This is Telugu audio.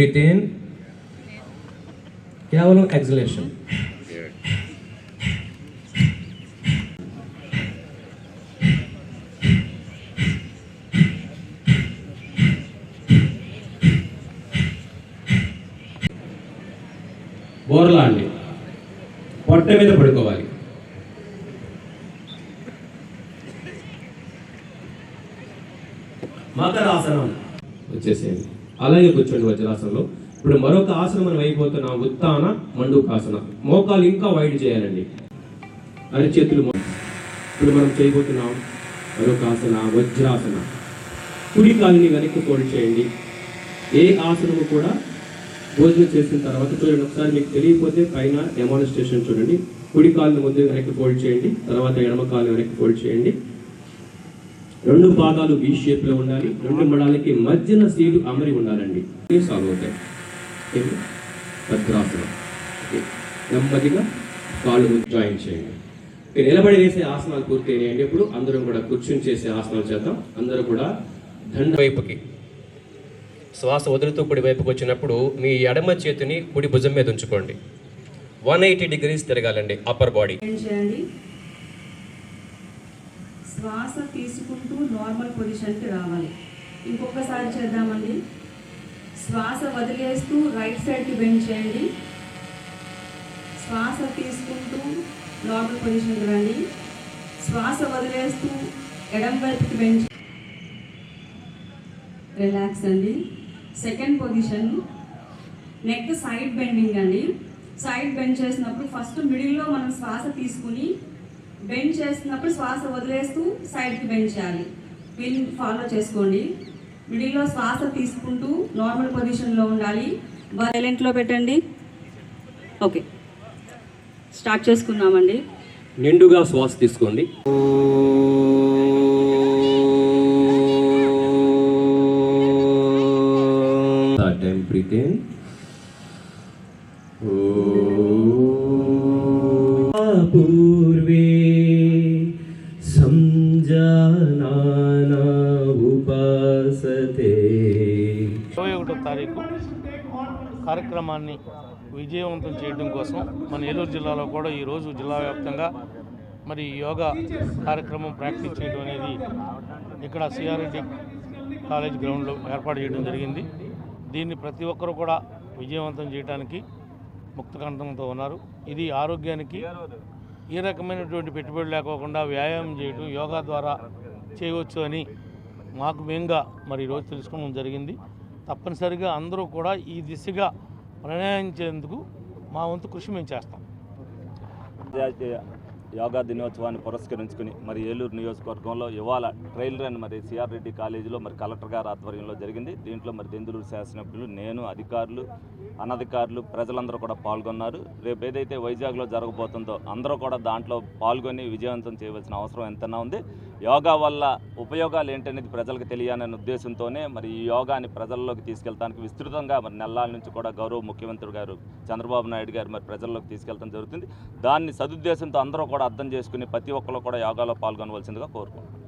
బ్రీత్ ఇన్ కేవలం ఎగ్జలేషన్ బోర్లా అండి పొట్ట మీద పడుకోవాలి. మకరాసనం. వచ్చేసేయండి. అలాగే కూర్చోండి వజ్రాసనంలో. ఇప్పుడు మరొక ఆసనం మనం అయిపోతున్నాం ఉత్తాన మండుకాసన. మోకాలు ఇంకా వైడ్ చేయాలండి. అరిచేతులు ఇప్పుడు మనం చేయబోతున్నాం మరొక ఆసన వజ్రాసన. కుడి కాలుని వెనక్కి ఫోల్డ్ చేయండి. ఏ ఆసనము కూడా భోజనం చేసిన తర్వాత చూడండి ఒకసారి మీకు తెలియకపోతే పైన డెమాన్స్ట్రేషన్ చూడండి. కుడి కాలుని ముందు వెనక్కి ఫోల్డ్ చేయండి తర్వాత ఎడమ కాలు వెనక్కి ఫోల్డ్ చేయండి. రెండు పాదాలు వి షేప్లో ఉండాలి. రెండు మడాలకి మధ్యన సీలు అమరి ఉండాలండి. ఇవి సాల్వ్ అవుతాయి? భద్రాసనం. నెమ్మదిగా కాళ్ళు జాయిన్ చేయండి. ఇక నిలబడి వేసే ఆసనాలు పూర్తయినాయండి ఇప్పుడు. అందరం కూడా కూర్చుని చేసే ఆసనాలు చేద్దాం. అందరూ కూడా దండ వైపుకి. శ్వాస వదులుతూ కుడి వైపుకి వచ్చినప్పుడు మీ ఎడమ చేతిని కుడి భుజం మీద ఉంచుకోండి. వన్ ఎయిటీ డిగ్రీస్ తిరగాలండి అప్పర్ బాడీ. చేయండి శ్వాస తీసుకుంటూ నార్మల్ పొజిషన్కి రావాలి. ఇంకొకసారి చేద్దామండి. శ్వాస వదిలేస్తూ రైట్ సైడ్కి బెండ్ చేయండి. శ్వాస తీసుకుంటూ నార్మల్ పొజిషన్కి రండి. శ్వాస వదిలేస్తూ ఎడం వైపుకి బెండ్ రిలాక్స్ అండి. Second position neck side bending అండి. సైడ్ బెండ్ చేసినప్పుడు ఫస్ట్ మిడిల్లో మనం శ్వాస తీసుకుని బెండ్ చేస్తున్నప్పుడు శ్వాస వదిలేస్తూ సైడ్కి బెండ్ చేయాలి. వీళ్ళని ఫాలో చేసుకోండి. మిడిల్లో శ్వాస తీసుకుంటూ నార్మల్ పొజిషన్లో ఉండాలి. సైలెంట్లో పెట్టండి. ఓకే స్టార్ట్ చేసుకున్నామండి నిండుగా శ్వాస తీసుకోండి. టైం బ్రీత్ ఇన్ పూర్వే ఉపాసతే ఇరవై ఒకటో తారీఖు కార్యక్రమాన్ని విజయవంతం చేయడం కోసం మన ఏలూరు జిల్లాలో కూడా ఈరోజు జిల్లా వ్యాప్తంగా మరి యోగా కార్యక్రమం ప్రాక్టీస్ చేయడం అనేది ఇక్కడ సిఆర్ఎడ్డి కాలేజ్ గ్రౌండ్లో ఏర్పాటు చేయడం జరిగింది. దీన్ని ప్రతి ఒక్కరూ కూడా విజయవంతం చేయడానికి ముక్తకంఠంతో ఉన్నారు. ఇది ఆరోగ్యానికి ఏ రకమైనటువంటి పెట్టుబడి లేకోకుండా వ్యాయామం చేయడం యోగా ద్వారా చేయవచ్చు అని మాకు మేంగా మరి ఈరోజు తెలుసుకోవడం జరిగింది. తప్పనిసరిగా అందరూ కూడా ఈ దిశగా ప్రయాణించేందుకు మా వంతు కృషి మేము చేస్తాం. యోగా దినోత్సవాన్ని పురస్కరించుకుని మరి ఏలూరు నియోజకవర్గంలో ఇవాళ ట్రైల్ రన్ మరి సిఆర్ రెడ్డి కాలేజీలో మరి కలెక్టర్ గారి ఆధ్వర్యంలో జరిగింది. దీంట్లో మరి దెందులూరు శాసనసభ్యులు నేను అధికారులు అనధికారులు ప్రజలందరూ కూడా పాల్గొన్నారు. రేపు ఏదైతే వైజాగ్లో జరగబోతుందో అందరూ కూడా దాంట్లో పాల్గొని విజయవంతం చేయవలసిన అవసరం ఎంతైనా ఉంది. యోగా వల్ల ఉపయోగాలు ఏంటనేది ప్రజలకు తెలియాలనే ఉద్దేశంతోనే మరి ఈ యోగాని ప్రజల్లోకి తీసుకెళ్తానికి విస్తృతంగా మరి నెల్లాల నుంచి కూడా గౌరవ ముఖ్యమంత్రి గారు చంద్రబాబు నాయుడు గారు మరి ప్రజల్లోకి తీసుకెళ్తాం జరుగుతుంది. దాన్ని సదుద్దేశంతో అందరూ కూడా అర్థం చేసుకుని ప్రతి ఒక్కరు కూడా యోగాలో పాల్గొనవలసిందిగా కోరుకుంటున్నాను